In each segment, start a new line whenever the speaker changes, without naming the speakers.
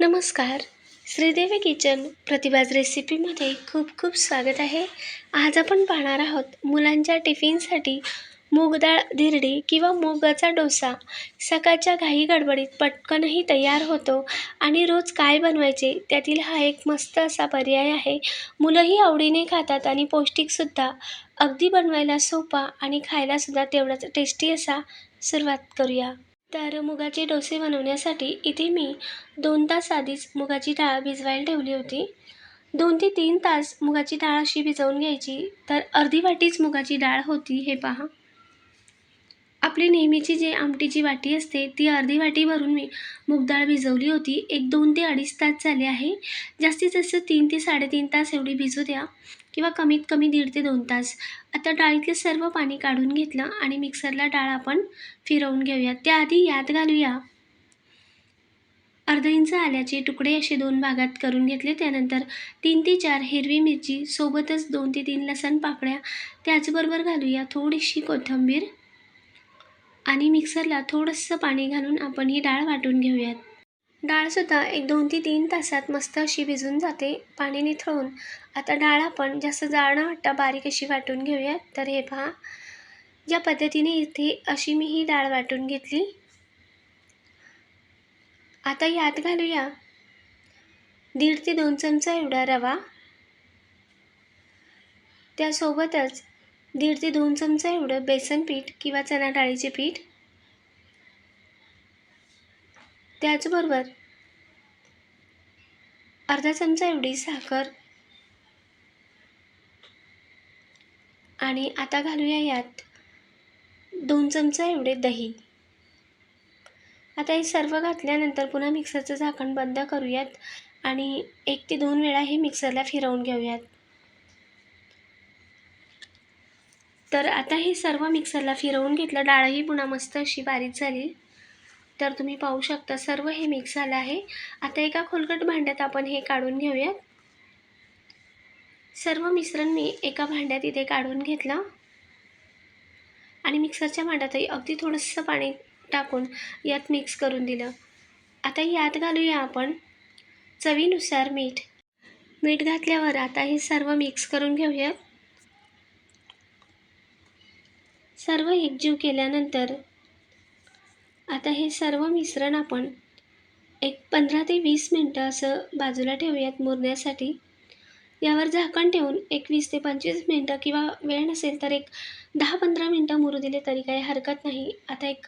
नमस्कार. श्रीदेवी किचन प्रतिभाज रेसिपीमध्ये खूप खूप स्वागत आहे. आज आपण पाहणार आहोत मुलांच्या टिफिनसाठी मूगडाळ धिरडी किंवा मुगाचा डोसा. सकाळच्या घाई गडबडीत पटकनही तयार होतो आणि रोज काय बनवायचे त्यातील हा एक मस्त असा पर्याय आहे. मुलंही आवडीने खातात आणि पौष्टिकसुद्धा. अगदी बनवायला सोपा आणि खायलासुद्धा तेवढाच टेस्टी असा सुरुवात करूया. तर मुगाचे डोसे बनवण्यासाठी इथे मी दोन तास आधीच मुगाची डाळ भिजवायला ठेवली होती. दोन ते तीन तास मुगाची डाळ अशी भिजवून घ्यायची. तर अर्धी वाटीच मुगाची डाळ होती हे पहा. आपली नेहमीची जी आमटीची वाटी असते ती अर्धी वाटी भरून मी मूगडाळ भिजवली होती. एक दोन ते अडीच तास झाले आहे. जास्तीत जास्त तीन ते साडेतीन तास एवढी भिजू द्या किंवा कमीत कमी दीड ते दोन तास. आता डाळीतले सर्व पाणी काढून घेतलं आणि मिक्सरला डाळ आपण फिरवून घेऊया त्याआधी यात घालूया अर्ध इंच आल्याचे तुकडे असे दोन भागात करून घेतले. त्यानंतर तीन ते चार हिरवी मिरची सोबतच दोन ते तीन लसण पाकळ्या त्याचबरोबर घालूया थोडीशी कोथिंबीर. आणि मिक्सरला थोडंसं पाणी घालून आपण ही डाळ वाटून घेऊयात. डाळसुद्धा एक दोन ते तीन तासात मस्त अशी भिजून जाते पाणी निथळून आता डाळ आपण जास्त जाळ न वाटता बारीक अशी वाटून घेऊयात. तर हे पहा या पद्धतीने इथे अशी मी ही डाळ वाटून घेतली. आता यात घालूया दीड ते दोन चमचा एवढा रवा. त्यासोबतच दीड ते दोन चमचा एवढं बेसन पीठ किंवा चणा डाळीचे पीठ. त्याचबरोबर अर्धा चमचा एवढी साखर. आणि आता घालूया यात दोन चमचा एवढे दही. आता हे सर्व घातल्यानंतर पुन्हा मिक्सरचं झाकण बंद करूयात आणि एक ते दोन वेळा हे मिक्सरला फिरवून घेऊयात. तर आता हे सर्व मिक्सरला फिरवून घेतलं. डाळही पुन्हा मस्त अशी बारीक झाली. तर तुम्ही पाहू शकता सर्व हे मिक्स झालं आहे. आता एका खोलकट भांड्यात आपण हे काढून घेऊयात. सर्व मिश्रण मी एका भांड्यात इथे काढून घेतलं. आणि मिक्सरच्या भांड्यातही अगदी थोडंसं पाणी टाकून यात मिक्स करून दिलं. आता यात घालूया आपण चवीनुसार मीठ. मीठ घातल्यावर आता हे सर्व मिक्स करून घेऊयात. सर्व एकजीव केल्यानंतर आता हे सर्व मिश्रण आपण एक पंधरा ते वीस मिनटं असं बाजूला ठेवूयात मुरण्यासाठी. यावर झाकण ठेवून एक वीस ते पंचवीस मिनटं किंवा वेळ नसेल तर एक दहा पंधरा मिनटं मुरू दिले तरी काही हरकत नाही. आता एक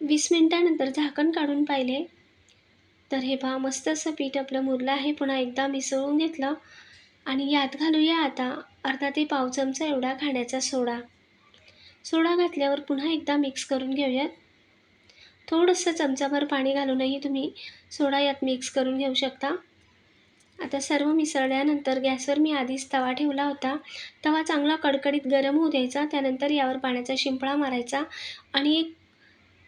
वीस मिनटानंतर झाकण काढून पाहिले तर हे पहा मस्त असं पीठ आपलं मुरलं आहे. पुन्हा एकदा मिसळून घेतलं आणि यात घालूया आता अर्धा ते पाव चमचा एवढा खाण्याचा सोडा. सोडा घातल्यावर पुन्हा एकदा मिक्स करून घेऊयात. थोडंसं चमचाभर पाणी घालूनही तुम्ही सोडा यात मिक्स करून घेऊ शकता. आता सर्व मिसळल्यानंतर गॅसवर मी आधीच तवा ठेवला होता. तवा चांगला कडकडीत गरम होऊ द्यायचा त्यानंतर यावर पाण्याचा शिंपळा मारायचा आणि एक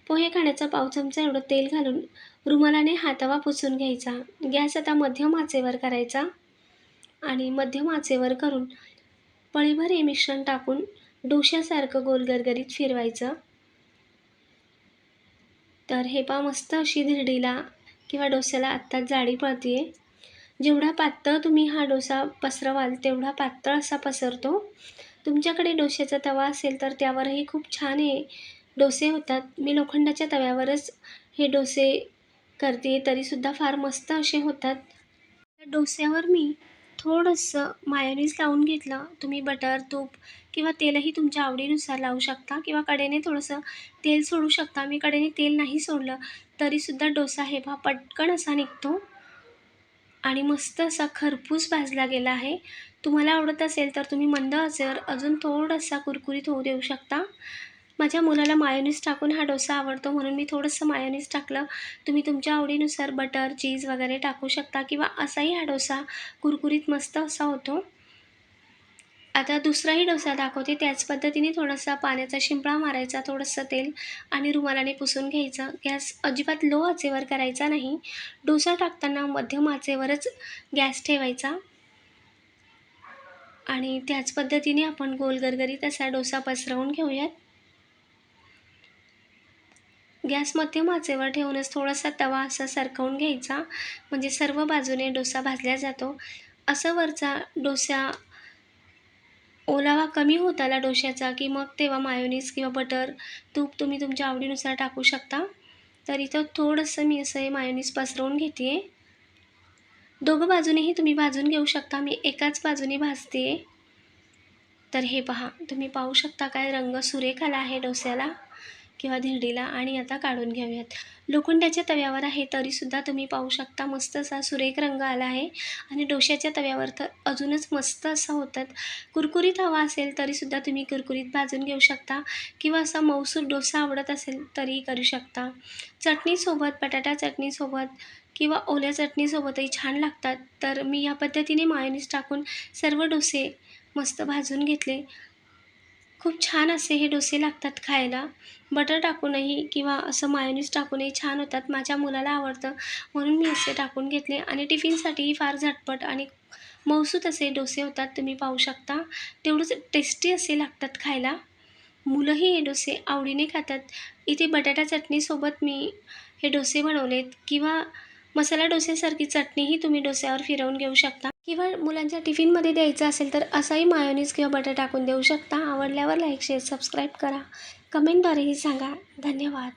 पोहे खाण्याचा पाव चमचा एवढं तेल घालून रुमालाने हा तवा पुसून घ्यायचा. गॅस आता मध्यम आचेवर करायचा आणि मध्यम आचेवर करून पळीभर हे मिश्रण टाकून डोश्यासारखं गोलगरगरीत फिरवायचं. तर हे पा मस्त अशी धिरडीला किंवा डोस्याला आत्ताच जाडी आहे जेवढा पातळ तुम्ही हा डोसा पसरवाल तेवढा पातळ असा पसरतो. तुमच्याकडे डोश्याचा तवा असेल तर त्यावरही खूप छान हे डोसे होतात. मी लोखंडाच्या तव्यावरच हे डोसे करते तरीसुद्धा फार मस्त असे होतात. डोस्यावर मी थोडंसं मायोनीज लावून घेतलं. तुम्ही बटर तूप किंवा तेलही तुमच्या आवडीनुसार लावू शकता किंवा कडेने थोडंसं तेल सोडू शकता. मी कडेने तेल नाही सोडलं तरीसुद्धा डोसा हे भा पटकन असा निघतो आणि मस्त असा खरपूस भाजला गेला आहे. तुम्हाला आवडत असेल तर तुम्ही मंद आचेवर अजून थोडासा कुरकुरीत होऊ देऊ शकता. माझ्या मुलाला मायोनीज टाकून हा डोसा आवडतो म्हणून मी थोडंसं मायोनीज टाकलं. तुम्ही तुमच्या आवडीनुसार बटर चीज वगैरे टाकू शकता किंवा असाही हा डोसा कुरकुरीत मस्त असा होतो. आता दुसराही डोसा दाखवते. त्याच पद्धतीने थोडासा पाण्याचा शिंपळा मारायचा थोडंसं तेल आणि रुमालाने पुसून घ्यायचं. गॅस अजिबात लो आचेवर करायचा नाही. डोसा टाकताना मध्यम आचेवरच गॅस ठेवायचा. आणि त्याच पद्धतीने आपण गोल गरगरीत असा डोसा पसरवून घेऊयात. गॅस मध्यम आचेवर ठेवूनच थोडासा तवा असा सरकवून घ्यायचा. म्हणजे सर्व बाजूने डोसा भाजला जातो. असं वरचा डोसा ओलावा कमी होत आला डोश्याचा की मग तेव्हा मायोनीज किंवा बटर तूप तुम्ही तुमच्या आवडीनुसार टाकू शकता. तर इथं थोडंसं मी असं हे मायोनीज पसरवून घेते आहे दोघं बाजूनेही तुम्ही भाजून घेऊ शकता. मी एकाच बाजूने भाजते तर हे पहा तुम्ही पाहू शकता काय रंग सुरेख आला आहे डोस्याला. किंवा धिरडीला आणि आता काढून घेऊयात. लोखंडाच्या तव्यावर आहे तरीसुद्धा तुम्ही पाहू शकता मस्त असा सुरेख रंग आला आहे. आणि डोश्याच्या तव्यावर तर अजूनच मस्त असा होतात. कुरकुरीत हवा असेल तरीसुद्धा तुम्ही कुरकुरीत भाजून घेऊ शकता. किंवा असा मौसूर डोसा आवडत असेल तरीही करू शकता. चटणीसोबत बटाटा चटणीसोबत किंवा ओल्या चटणीसोबतही छान लागतात. तर मी या पद्धतीने मायोनीज टाकून सर्व डोसे मस्त भाजून घेतले. खूप छान असे हे डोसे लागतात खायला. बटर टाकूनही किंवा असं मायोनीज टाकूनही छान होतात. माझ्या मुलाला आवडतं म्हणून मी असे टाकून घेतले. आणि टिफिनसाठीही फार झटपट आणि मौसूत असे डोसे होतात तुम्ही पाहू शकता. तेवढंच टेस्टी असे लागतात खायला. मुलंही हे डोसे आवडीने खातात. इथे बटाटा चटणीसोबत मी हे डोसे बनवलेत. किंवा मसाला डोसेसारखी चटणीही तुम्ही डोस्यावर फिरवून घेऊ शकता. किंवा मुलांच्या टिफिनमध्ये द्यायचं असेल तर असाही मायोनीज किंवा बटर टाकून देऊ शकता. आवडल्यावर लाईक शेअर सबस्क्राईब करा. कमेंटद्वारेही सांगा. धन्यवाद.